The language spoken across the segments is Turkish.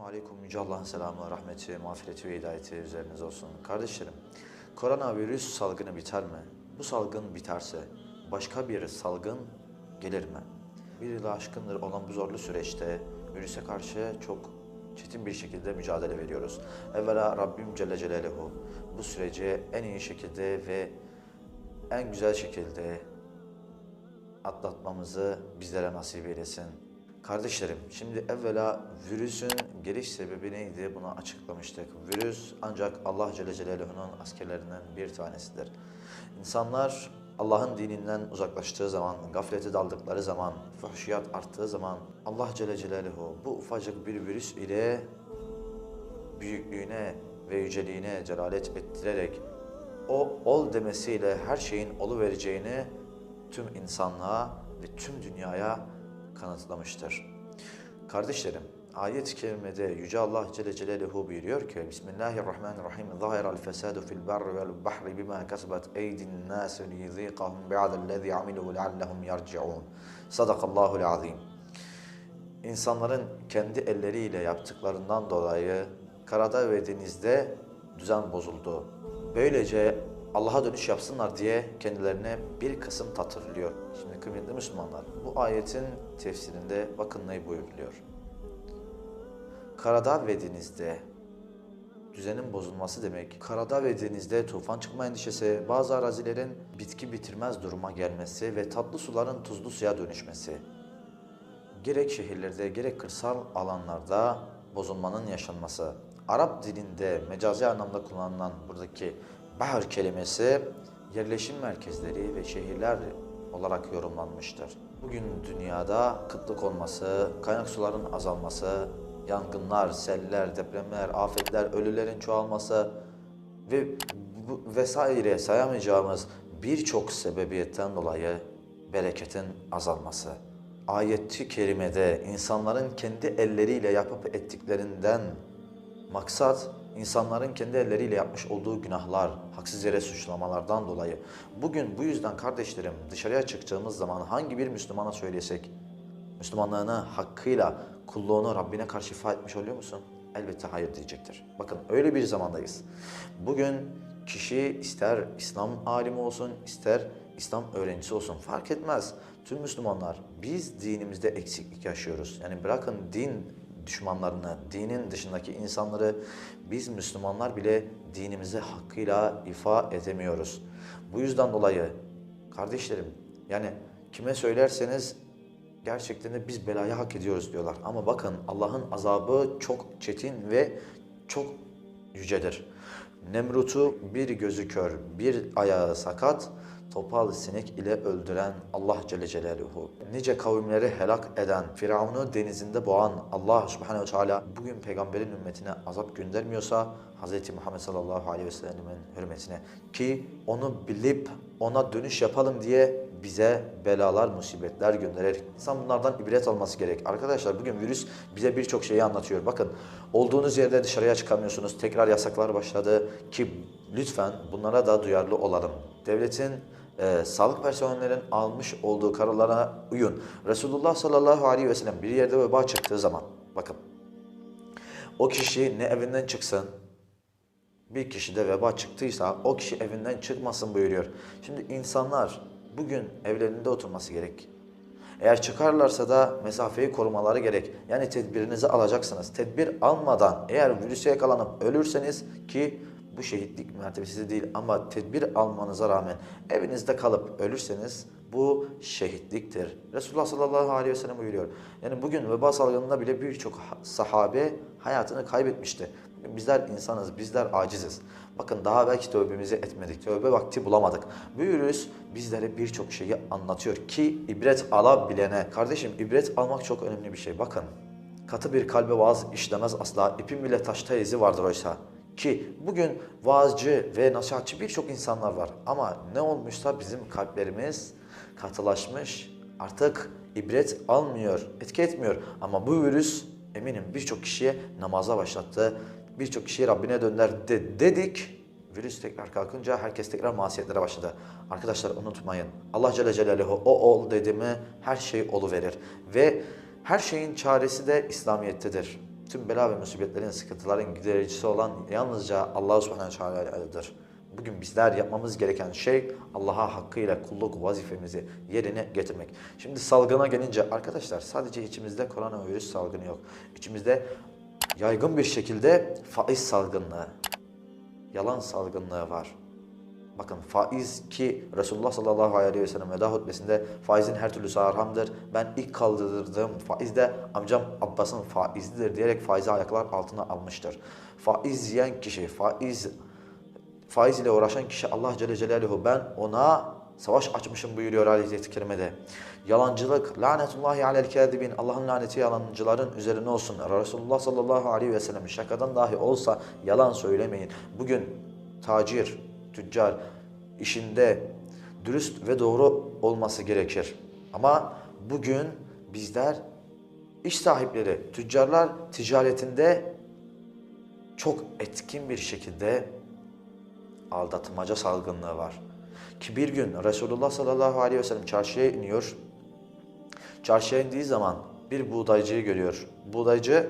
Esselamu Aleyküm. Yüce Allah'ın selamı, rahmeti, mağfireti ve hidayeti üzerinize olsun. Kardeşlerim, koronavirüs salgını biter mi? Bu salgın biterse başka bir salgın gelir mi? Bir yılı aşkındır olan bu zorlu süreçte virüse karşı çok çetin bir şekilde mücadele veriyoruz. Evvela Rabbim Celle Celaluhu bu süreci en iyi şekilde ve en güzel şekilde atlatmamızı bizlere nasip eylesin. Kardeşlerim, şimdi evvela virüsün geliş sebebi neydi bunu açıklamıştık. Virüs ancak Allah Celle Celaluhu'nun askerlerinden bir tanesidir. İnsanlar Allah'ın dininden uzaklaştığı zaman, gaflete daldıkları zaman, fuhşiyat arttığı zaman Allah Celle Celaluhu bu ufacık bir virüs ile büyüklüğüne ve yüceliğine celalet ettirerek o ol demesiyle her şeyin olu vereceğini tüm insanlığa ve tüm dünyaya kanıtlamıştır. Kardeşlerim, ayet-i kerimede Yüce Allah Celle Celaluhu buyuruyor ki Bismillahirrahmanirrahim Zahiral fesadu fil barri vel bahri bima kasabat eydin nas liyziqahum bi'adellezi amilu leallehum yarci'un Sadakallahul azim İnsanların kendi elleriyle yaptıklarından dolayı karada ve denizde düzen bozuldu. Böylece Allah'a dönüş yapsınlar diye kendilerine bir kısım tatırlıyor. Şimdi kıymetli Müslümanlar, bu ayetin tefsirinde bakın ne buyuruluyor. Karada ve denizde düzenin bozulması demek, karada ve denizde tufan çıkma endişesi, bazı arazilerin bitki bitirmez duruma gelmesi ve tatlı suların tuzlu suya dönüşmesi, gerek şehirlerde gerek kırsal alanlarda bozulmanın yaşanması. Arap dilinde mecazi anlamda kullanılan buradaki bahar kelimesi yerleşim merkezleri ve şehirler olarak yorumlanmıştır. Bugün dünyada kıtlık olması, kaynak suların azalması, yangınlar, seller, depremler, afetler, ölülerin çoğalması ve bu vesaire sayamayacağımız birçok sebebiyetten dolayı bereketin azalması ayeti kerimede insanların kendi elleriyle yapıp ettiklerinden maksat insanların kendi elleriyle yapmış olduğu günahlar, haksız yere suçlamalardan dolayı. Bugün bu yüzden kardeşlerim dışarıya çıktığımız zaman hangi bir Müslümana söylesek Müslümanlığını hakkıyla, kulluğunu Rabbine karşı ifa etmiş oluyor musun? Elbette hayır diyecektir. Bakın öyle bir zamandayız. Bugün kişi ister İslam alimi olsun, ister İslam öğrencisi olsun fark etmez. Tüm Müslümanlar biz dinimizde eksiklik yaşıyoruz. Yani bırakın din düşmanlarını, dinin dışındaki insanları biz Müslümanlar bile dinimizi hakkıyla ifa edemiyoruz. Bu yüzden dolayı kardeşlerim yani kime söylerseniz gerçekten de biz belayı hak ediyoruz diyorlar. Ama bakın Allah'ın azabı çok çetin ve çok yücedir. Nemrut'u bir gözü kör, bir ayağı sakat, topal sinek ile öldüren Allah Celle Celaluhu. Nice kavimleri helak eden, Firavun'u denizinde boğan Allah Subhanahu Teala bugün peygamberin ümmetine azap göndermiyorsa Hz. Muhammed sallallahu aleyhi ve sellemin hürmetine ki onu bilip ona dönüş yapalım diye bize belalar, musibetler gönderir. İnsan bunlardan ibret alması gerek. Arkadaşlar bugün virüs bize birçok şeyi anlatıyor. Bakın olduğunuz yerde dışarıya çıkamıyorsunuz. Tekrar yasaklar başladı ki lütfen bunlara da duyarlı olalım. Devletin e, sağlık personellerin almış olduğu kararlara uyun. Resulullah sallallahu aleyhi ve sellem bir yerde veba çıktığı zaman bakın o kişi ne evinden çıksın bir kişide veba çıktıysa o kişi evinden çıkmasın buyuruyor. Şimdi insanlar bugün evlerinde oturması gerek. Eğer çıkarlarsa da mesafeyi korumaları gerek. Yani tedbirinizi alacaksınız. Tedbir almadan eğer virüse yakalanıp ölürseniz ki bu şehitlik mertebesi değil ama tedbir almanıza rağmen evinizde kalıp ölürseniz bu şehitliktir. Resulullah sallallahu aleyhi ve sellem buyuruyor. Yani bugün veba salgınında bile birçok sahabe hayatını kaybetmişti. Bizler insanız, bizler aciziz. Bakın daha belki tövbemizi etmedik, tövbe vakti bulamadık. Bu virüs bizlere birçok şeyi anlatıyor ki ibret alabilene. Kardeşim ibret almak çok önemli bir şey. Bakın katı bir kalbe vaaz işlemez asla. İpin bile taşta izi vardır oysa. Ki bugün vaazcı ve nasihatçı birçok insanlar var. Ama ne olmuşsa bizim kalplerimiz katılaşmış. Artık ibret almıyor, etki etmiyor. Ama bu virüs eminim birçok kişiye namaza başlattı. Birçok kişiyi Rabbine dönder de, dedik. Virüs tekrar kalkınca herkes tekrar masiyetlere başladı. Arkadaşlar unutmayın. Allah Celle Celaluhu o ol dedi mi her şey verir. Ve her şeyin çaresi de İslamiyettedir. Tüm bela ve musibetlerin, sıkıntıların gidericisi olan yalnızca Allah subhanahu teala'dır. Bugün bizler yapmamız gereken şey Allah'a hakkıyla kulluk vazifemizi yerine getirmek. Şimdi salgına gelince arkadaşlar sadece içimizde koronavirüs salgını yok. İçimizde yaygın bir şekilde faiz salgınlığı, yalan salgınlığı var. Bakın faiz ki Resulullah sallallahu aleyhi ve sellem veda hutbesinde faizin her türlüsü haramdır. Ben ilk kaldırdığım faiz de amcam Abbas'ın faizidir diyerek faizi ayaklar altına almıştır. Faiz yiyen kişi, faiz faiz ile uğraşan kişi Allah Celle Celaluhu ben ona savaş açmışım buyuruyor ayet-i kerimede. Yalancılık, lanetullahi alel kâdibin, Allah'ın laneti yalancıların üzerine olsun. Resulullah sallallahu aleyhi ve sellem şakadan dahi olsa yalan söylemeyin. Bugün tacir, tüccar işinde dürüst ve doğru olması gerekir. Ama bugün bizler iş sahipleri, tüccarlar ticaretinde çok etkin bir şekilde aldatmaca salgınlığı var. Ki bir gün Resulullah sallallahu aleyhi ve sellem çarşıya iniyor. Çarşıya indiği zaman bir buğdaycıyı görüyor. Buğdaycı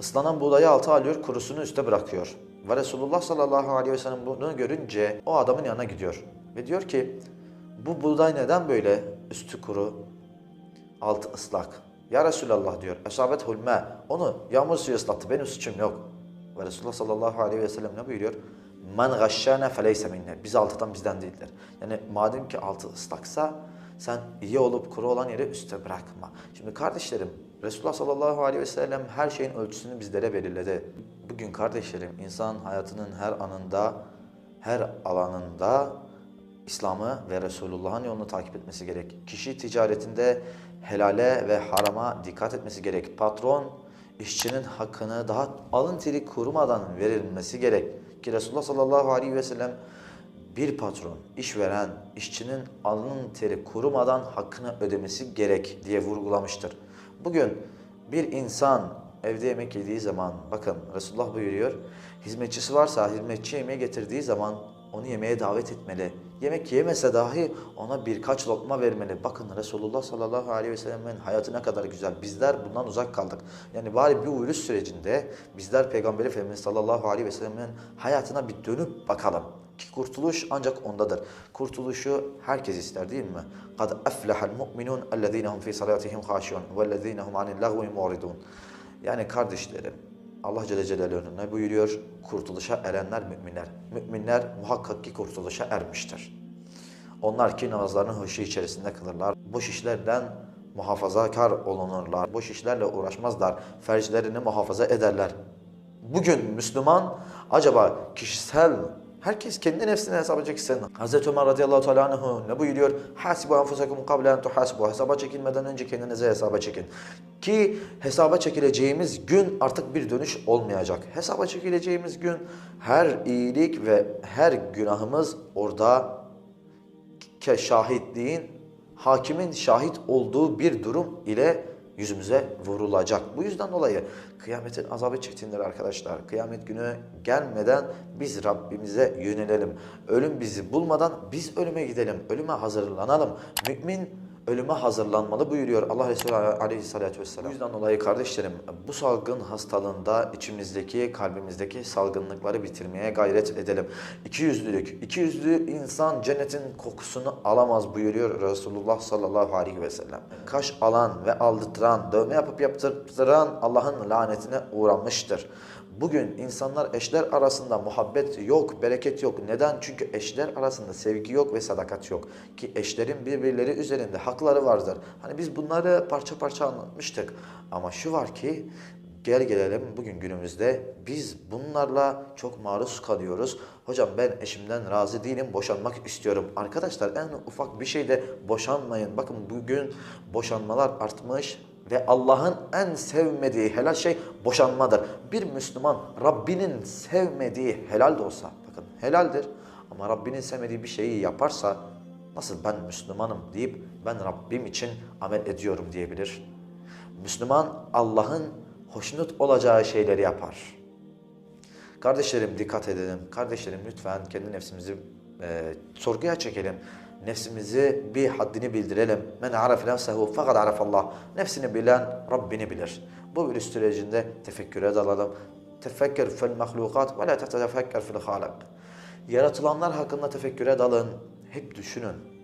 ıslanan buğdayı alta alıyor, kurusunu üste bırakıyor. Ve Resulullah sallallahu aleyhi ve sellem bunu görünce o adamın yanına gidiyor. Ve diyor ki bu buğday neden böyle üstü kuru, altı ıslak? Ya Resulallah diyor. Esabet hulme. Onu yağmur suyu ıslattı. Benim suçum yok. Ve Resulullah sallallahu aleyhi ve sellem ne buyuruyor? Men gashşâne feleyse minne. Bizi altıdan bizden değildir. Yani madem ki altı ıslaksa sen iyi olup kuru olan yeri üste bırakma. Şimdi kardeşlerim Resulullah sallallahu aleyhi ve sellem her şeyin ölçüsünü bizlere belirledi. Bugün kardeşlerim insan hayatının her anında, her alanında İslam'ı ve Resulullah'ın yolunu takip etmesi gerek. Kişi ticaretinde helale ve harama dikkat etmesi gerek. Patron işçinin hakkını daha alın teri kurumadan verilmesi gerek. Ki Resulullah sallallahu aleyhi ve sellem bir patron, işveren, işçinin alın teri kurumadan hakkını ödemesi gerek diye vurgulamıştır. Bugün bir insan evde yemek yediği zaman bakın Resulullah buyuruyor. Hizmetçisi varsa hizmetçi yemeğe getirdiği zaman onu yemeğe davet etmeli. Yemek yemese dahi ona birkaç lokma vermeli. Bakın Resulullah sallallahu aleyhi ve sellem'in hayatı ne kadar güzel. Bizler bundan uzak kaldık. Yani bari bir virüs sürecinde bizler Peygamberi Efendimiz sallallahu aleyhi ve sellem'in hayatına bir dönüp bakalım. Ki kurtuluş ancak ondadır. Kurtuluşu herkes ister değil mi? قَدْ أَفْلَحَ الْمُؤْمِنُونَ الَّذ۪ينَ هُمْ ف۪ي صَلَاتِهِمْ خَاشِعُونَ وَالَّذ۪ينَ هُمْ عَنِ اللَّغْوِ مُعْرِضُونَ yani kardeşlerim, Allah Celle Celaluhu ne buyuruyor? Kurtuluşa erenler müminler. Müminler muhakkak ki kurtuluşa ermiştir. Onlar ki namazlarını huşu içerisinde kılırlar. Boş işlerden muhafazakar olunurlar. Boş işlerle uğraşmazlar. Ferçlerini muhafaza ederler. Bugün Müslüman acaba kişisel Herkes kendi nefsine hesaba çeksin. Hazreti Ömer radıyallahu teala anhu ne buyuruyor? Hasibu enfusakum qabla en tuhasibu. Hesaba çekilmeden önce kendinize hesaba çekin. Ki hesaba çekileceğimiz gün artık bir dönüş olmayacak. Hesaba çekileceğimiz gün her iyilik ve her günahımız orada şahitliğin, hakimin şahit olduğu bir durum ile yüzümüze vurulacak. Bu yüzden dolayı kıyametin azabı çektiğindir arkadaşlar. Kıyamet günü gelmeden biz Rabbimize yönelelim. Ölüm bizi bulmadan biz ölüme gidelim. Ölüme hazırlanalım. Mümin ölüme hazırlanmalı buyuruyor Allah Resulü aleyhissalatü vesselam. Bu yüzden dolayı kardeşlerim bu salgın hastalığında içimizdeki, kalbimizdeki salgınlıkları bitirmeye gayret edelim. İkiyüzlülük, ikiyüzlü insan cennetin kokusunu alamaz buyuruyor Resulullah sallallahu aleyhi ve sellem. Kaş alan ve aldıtıran, dövme yapıp yaptırtıran Allah'ın lanetine uğramıştır. Bugün insanlar eşler arasında muhabbet yok, bereket yok. Neden? Çünkü eşler arasında sevgi yok ve sadakat yok. Ki eşlerin birbirleri üzerinde hakları vardır. Hani biz bunları parça parça anlatmıştık. Ama şu var ki gel gelelim bugün günümüzde biz bunlarla çok maruz kalıyoruz. Hocam ben eşimden razı değilim, boşanmak istiyorum. Arkadaşlar en ufak bir şeyde boşanmayın. Bakın bugün boşanmalar artmış ve Allah'ın en sevmediği helal şey boşanmadır. Bir Müslüman Rabbinin sevmediği helal de olsa, bakın helaldir ama Rabbinin sevmediği bir şeyi yaparsa nasıl ben Müslümanım deyip ben Rabbim için amel ediyorum diyebilir. Müslüman Allah'ın hoşnut olacağı şeyleri yapar. Kardeşlerim dikkat edelim. Kardeşlerim lütfen kendi nefsimizi e, sorguya çekelim. Nefsimizi bir haddini bildirelim. Men araf nefsehu fakat arafallah. Nefsini bilen Rabbini bilir. Bu virüs sürecinde tefekküre dalalım. Tefekkür fil mahlukat ve la tetefekkür fil halik. Yaratılanlar hakkında tefekküre dalın. Hep düşünün.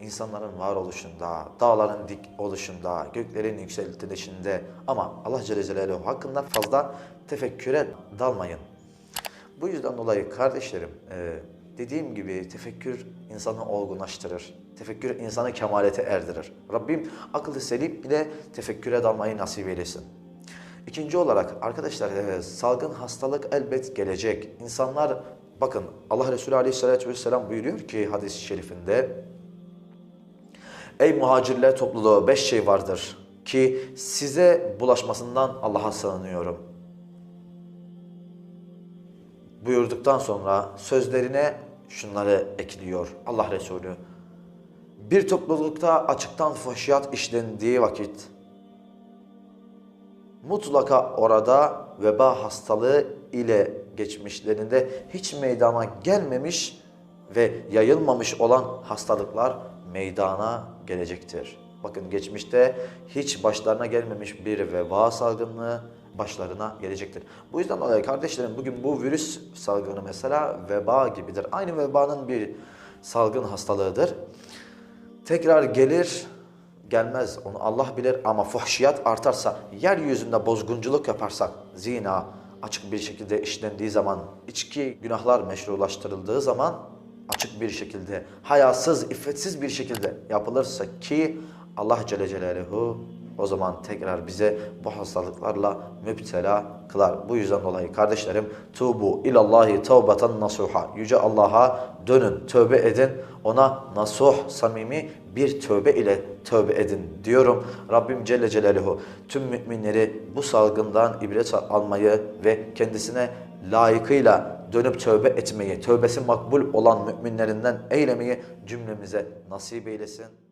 İnsanların varoluşunda, dağların dik oluşunda, göklerin yükseltilişinde ama Allah Celle Celaluhu hakkında fazla tefekküre dalmayın. Bu yüzden dolayı kardeşlerim, e, dediğim gibi tefekkür insanı olgunlaştırır. Tefekkür insanı kemalete erdirir. Rabbim akıllı selim ile tefekküre dalmayı nasip eylesin. İkinci olarak arkadaşlar e, salgın hastalık elbet gelecek. İnsanlar bakın Allah Resulü Aleyhisselatü Vesselam buyuruyor ki hadis-i şerifinde Ey muhacirler topluluğu beş şey vardır ki size bulaşmasından Allah'a sığınıyorum. Buyurduktan sonra sözlerine şunları ekliyor Allah Resulü. Bir toplulukta açıktan fuhşiyat işlendiği vakit mutlaka orada veba hastalığı ile geçmişlerinde hiç meydana gelmemiş ve yayılmamış olan hastalıklar meydana gelecektir. Bakın geçmişte hiç başlarına gelmemiş bir veba salgını başlarına gelecektir. Bu yüzden dolayı kardeşlerim bugün bu virüs salgını mesela veba gibidir. Aynı vebanın bir salgın hastalığıdır. Tekrar gelir, gelmez onu Allah bilir ama fuhşiyat artarsa, yeryüzünde bozgunculuk yaparsak, zina açık bir şekilde işlendiği zaman, içki günahlar meşrulaştırıldığı zaman açık bir şekilde, hayasız, iffetsiz bir şekilde yapılırsa ki Allah Celle Celaluhu o zaman tekrar bize bu hastalıklarla müptela kılar. Bu yüzden dolayı kardeşlerim tubu ilallahi tevbeten nasuha. Yüce Allah'a dönün, tövbe edin. Ona nasuh, samimi bir tövbe ile tövbe edin diyorum. Rabbim Celle Celaluhu tüm müminleri bu salgından ibret almayı ve kendisine layıkıyla dönüp tövbe etmeyi, tövbesi makbul olan müminlerinden eylemeyi cümlemize nasip eylesin.